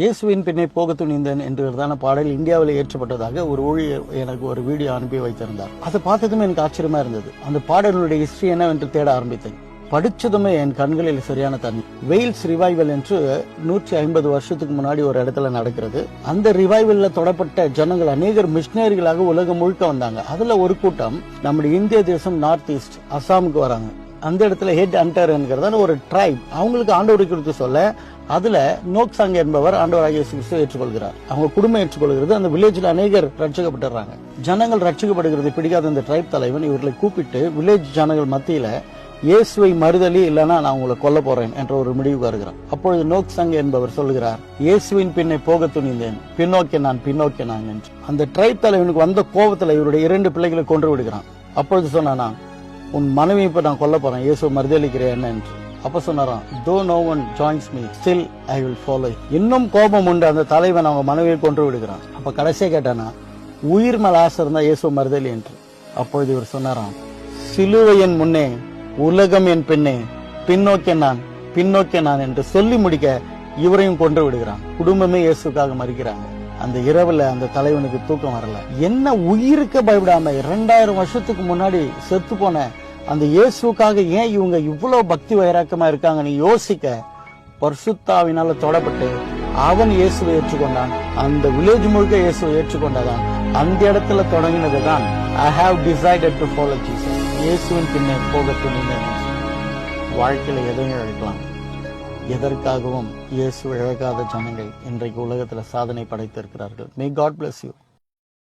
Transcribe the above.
இயேசுவின் பின்னே போக துணிந்தேன் என்றதான பாடல் இந்தியாவில் ஏற்றப்பட்டதாக ஒரு ஊழியர் எனக்கு ஒரு வீடியோ அனுப்பி வைத்திருந்தார். அதை பார்த்ததுமே எனக்கு ஆச்சரியமா இருந்தது. அந்த பாடலுடைய ஹிஸ்டரி என்னவென்று தேட ஆரம்பித்தேன். படிச்சதுமே என் கண்களில் சரியான தண்ணி வெயில்ஸ் ரிவைவல் என்று நூற்றி ஐம்பது வருஷத்துக்கு முன்னாடி ஒரு இடத்துல நடக்கிறது. அந்த ரிவைவல்ல தொடப்பட்ட ஜனங்கள் அநேகர் மிஷினரிகளாக உலகம் முழுக்க வந்தாங்க. அதுல ஒரு கூட்டம் நம்முடைய இந்திய தேசம் நார்த் ஈஸ்ட் அசாமுக்கு வராங்க. அந்த இடத்துல ஹெட் அண்டர் என்கிறதான ஒரு ட்ரைப் அவங்களுக்கு ஆண்டவரை குறித்து சொல்ல அதுல நோக்சாங் என்பவர் ஆண்டவராக இயேசு கிறிஸ்துவை ஏற்றுக்கொள்கிறார். அவங்க குடும்பம் ஏற்றுக்கொள்கிறது அந்த வில்லேஜில் அநேகர் ரட்சிக்கப்பட்டுறாங்க. ஜனங்கள் ரட்சிக்கப்படுகிறது பிடிக்காத இந்த ட்ரைப் தலைவன் இவர்களை கூப்பிட்டு வில்லேஜ் ஜனங்கள் மத்தியில இயேசுவை மறுதலி இல்லைன்னா நான் உங்களை கொல்ல போறேன் என்ற ஒரு முடிவுக்கு வருகிறார். அப்பொழுது நோக்சங் என்பவர் சொல்கிறார் இயேசுவின் பின்னை போக துணிந்தேன். பின்னோக்கி நான் பின்னோக்கி நான் என்று. அந்த ட்ரைப் தலைவனுக்கு வந்த கோபத்தில் இவருடைய இரண்டு பிள்ளைகளை கொன்று விடுகிறான். அப்பொழுது சொன்னானா உன் மனைவி இப்ப நான் கொல்ல போறேன். இயேசு மறுதளிக்கிறேன் என்று. அப்ப சொன்னாராம் though no one joins me still I will follow இன்னும் கோபம் உண்டு. அந்த தலைவன் அவங்க மனைவியை கொன்று விடுகிறான். அப்ப கடைசியாக கேட்டானா உயிர் மேல ஆசை இருந்தா இயேசு மறுதலி என்று. அப்பொழுது இவர் சொன்னாராம் சிலுவையின் முன்னே உலகம் என் பெண்ணே பின்னோக்கிய நான் பின்னோக்கிய நான் என்று சொல்லி முடிக்க இவரையும் கொன்று விடுகிறான். குடும்பமே இயேசுக்காக மறிக்கிறாங்க. அந்த இரவுல அந்த தலைவனுக்கு தூக்கம் வரல. என்ன உயிருக்கு பயப்படாம இரண்டாயிரம் வருஷத்துக்கு முன்னாடி செத்து போன அந்த இயேசுக்காக ஏன் இவங்க இவ்வளவு பக்தி வைராக்கமா இருக்காங்கன்னு யோசிக்க பர்சுத்தாவினால தொடப்பட்டு அவன் இயேசுவை ஏற்றுக்கொண்டான். அந்த வில்லேஜ் முழுக்க இயேசுவை ஏற்றுக்கொண்டதான். அந்த இடத்துல தொடங்கினதுதான் I have decided to follow Jesus இயேசுவின் பின்னே போக துணிந்தேன் வாழ்க்கையில எதையும் இழக்கலாம். எதற்காகவும் இயேசு இழக்காத ஜனங்கள் இன்றைக்கு உலகத்துல சாதனை படைத்திருக்கிறார்கள். May God bless you